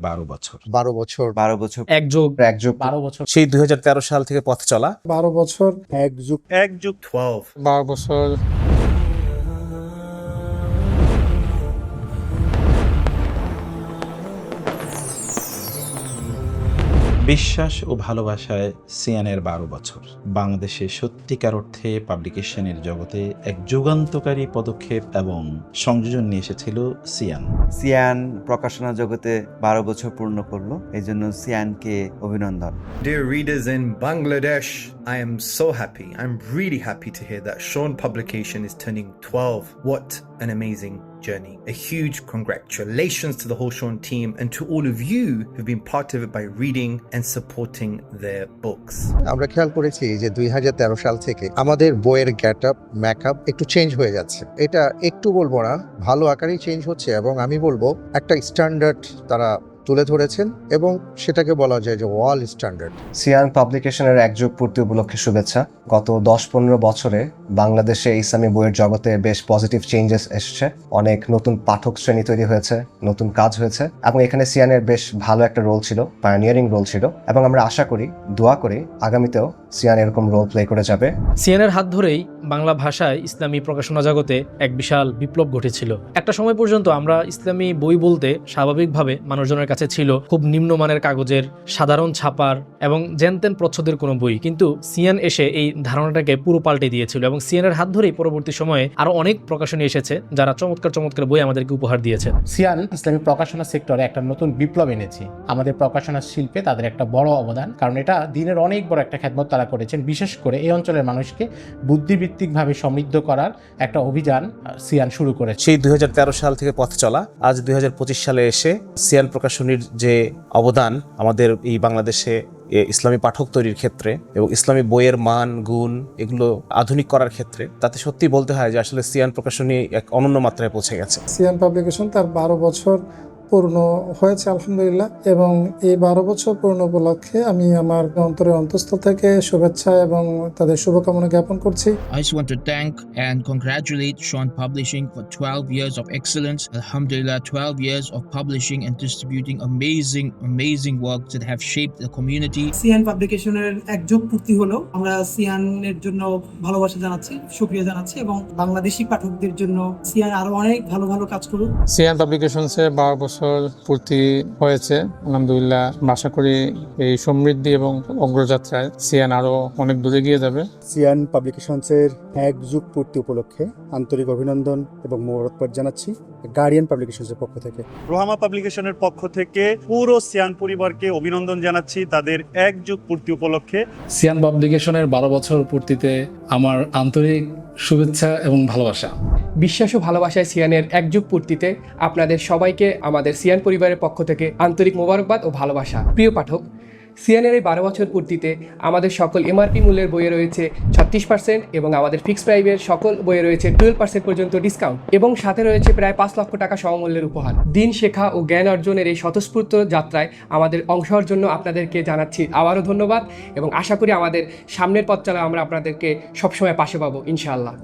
বারো বছর। বারো বছর। বারো বছর। এক যুগ। এক যুগ। বারো বছর। সেই দুই হাজার তেরো সাল থেকে পথ চলা। বারো বছর এক যুগ। এক যুগ। টুয়েলভ বারো বছর। বিশ্বাস ও ভালোবাসায় সিয়ানের বারো বছর বাংলাদেশে সত্যিকার অর্থে পাবলিকেশনের জগতে এক যুগান্তকারী পদক্ষেপ এবং সংযোজন নিয়ে এসেছিল সিয়ান সিয়ান প্রকাশনা জগতে বারো বছর পূর্ণ করল এই জন্য সিয়ানকে অভিনন্দন Dear readers in Bangladesh, I am so happy. I'm really happy to hear that Sean Publication is turning 12. What an amazing journey. A huge congratulations to the Horshorn team and to all of you who've been part of it by reading and supporting their books. আমরা খেয়াল করেছি যে দুই হাজার তেরো সাল থেকে আমাদের বইয়ের গেট আপ মেকআপ একটু চেঞ্জ হয়ে যাচ্ছে এটা একটু বলব না ভালো আকারেই চেঞ্জ হচ্ছে এবং আমি বলব একটা স্ট্যান্ডার্ড তারা তুলে ধরেছেন এবং সেটাকে বলা যায় যে ওয়াল স্ট্যান্ডার্ড। সিয়ান পাবলিকেশনের একযুগ পূর্তি উপলক্ষে শুভেচ্ছা। গত দশ পনেরো বছরে বাংলাদেশে ইসলামী বইয়ের জগতে বেশ পজিটিভ চেঞ্জেস এসেছে। অনেক নতুন পাঠক শ্রেণি তৈরি হয়েছে নতুন কাজ হয়েছে এবং এখানে সিয়ানের বেশ ভালো একটা রোল ছিল পায়োনিয়ারিং রোল ছিল এবং আমরা আশা করি দোয়া করি আগামীতেও সিয়ান এরকম রোল প্লে করে যাবে। সিয়ানের হাত ধরেই বাংলা ভাষায় ইসলামী প্রকাশনা জগতে এক বিশাল বিপ্লব ঘটেছিল। একটা সময় পর্যন্ত আমরা ইসলামী বই বলতে স্বাভাবিকভাবে মানুষজনের কাছে ছিল খুব নিম্নমানের কাগজের সাধারণ ছাপার এবং জেনতেন প্রচ্ছদের কোনো বই। কিন্তু সিয়ান এসে এই ধারণাটাকে পুরো পাল্টে দিয়েছিল এবং সিয়ানের হাত ধরেই পরবর্তী সময়ে আরও অনেক প্রকাশনী এসেছে যারা চমৎকার চমৎকার বই আমাদেরকে উপহার দিয়েছে সিয়ান ইসলামী প্রকাশনা সেক্টরে একটা নতুন বিপ্লব এনেছে। আমাদের প্রকাশনা শিল্পে তাদের একটা বড় অবদান কারণ এটা দিনের অনেক বড় একটা খেদমত তারা করেছেন বিশেষ করে এই অঞ্চলের মানুষকে বুদ্ধিভিত্তিকভাবে সমৃদ্ধ করার একটা অভিযান সিয়ান শুরু করেছে। সেই দুই হাজার তেরো সাল থেকে পথ চলা আজ দুই হাজার পঁচিশ সালে এসে সিয়ান প্রকাশনীর যে অবদান আমাদের এই বাংলাদেশে ইসলামী পাঠক তৈরির ক্ষেত্রে এবং ইসলামী বইয়ের মান, গুণ এগুলো আধুনিক করার ক্ষেত্রে, তাতে সত্যি বলতে হয় যে আসলে সিয়ান প্রকাশনী এক অনন্য মাত্রায় পৌঁছে গেছে। সিয়ান পাবলিকেশন তার বারো বছর পূর্ণ হয়েছে আলহামদুলিল্লাহ এবং এই বারো বছর পূর্ণ উপলক্ষে আমি আমার অন্তরের অন্তঃস্থল থেকে শুভেচ্ছা এবং তাদের শুভকামনা জ্ঞাপন করছি I just want to thank and congratulate Sean Publishing for 12 years of excellence. Alhamdulillah, 12 years of publishing and distributing amazing, amazing works that have shaped the community. Sian পাবলিকেশনের একযোগ পূর্তি হলো আমরা সিয়ানের জন্য ভালোবাসা জানাচ্ছি সুক্রিয়া জানাচ্ছি এবং বাংলাদেশি পাঠকদের জন্য সিয়ান আরও অনেক ভালো ভালো কাজ করুক সিয়ান পাবলিকেশনসে বারো বছর পূর্তি হয়েছে। আলহামদুলিল্লাহ আশা করি এই সমৃদ্ধি এবং অগ্রযাত্রায় সিয়ান আরও অনেক দূরে গিয়ে যাবে। সিয়ান পাবলিকেশনসের এক যুগ পূর্তি উপলক্ষে আন্তরিক অভিনন্দন এবং মোবারকবাদ জানাচ্ছি গার্ডিয়ান পাবলিকেশনসের পক্ষ থেকে। রোহামা পাবলিকেশনের পক্ষ থেকে পুরো সিয়ান পরিবারকে অভিনন্দন জানাচ্ছি তাদের এক যুগ পূর্তি উপলক্ষে। সিয়ান পাবলিকেশনের বারো বছর পূর্তিতে আমার আন্তরিক শুভেচ্ছা এবং ভালোবাসা। বিশ্বাস ও ভালোবাসায় সিয়ানের একযুগ পূর্তিতে আপনাদের সবাইকে আমাদের সিয়ান পরিবারের পক্ষ থেকে আন্তরিক মোবারকবাদ ও ভালোবাসা। প্রিয় পাঠক, সিয়ানের এই বারো বছর পূর্তিতে আমাদের সকল এমআরপি মূল্যের বইয়ে রয়েছে ছত্রিশ পার্সেন্ট এবং আমাদের ফিক্স প্রাইভের সকল বইয়ে রয়েছে টুয়েলভ পার্সেন্ট পর্যন্ত ডিসকাউন্ট এবং সাথে রয়েছে প্রায় পাঁচ লক্ষ টাকা সমমূল্যের উপহার। দিন শেখা ও জ্ঞান অর্জনের এই স্বতঃস্ফূর্ত যাত্রায় আমাদের অংশ হওয়ার জন্য আপনাদেরকে জানাচ্ছি আবারও ধন্যবাদ এবং আশা করি আমাদের সামনের পথ চালা আমরা আপনাদেরকে সবসময় পাশে পাবো, ইনশাআল্লাহ।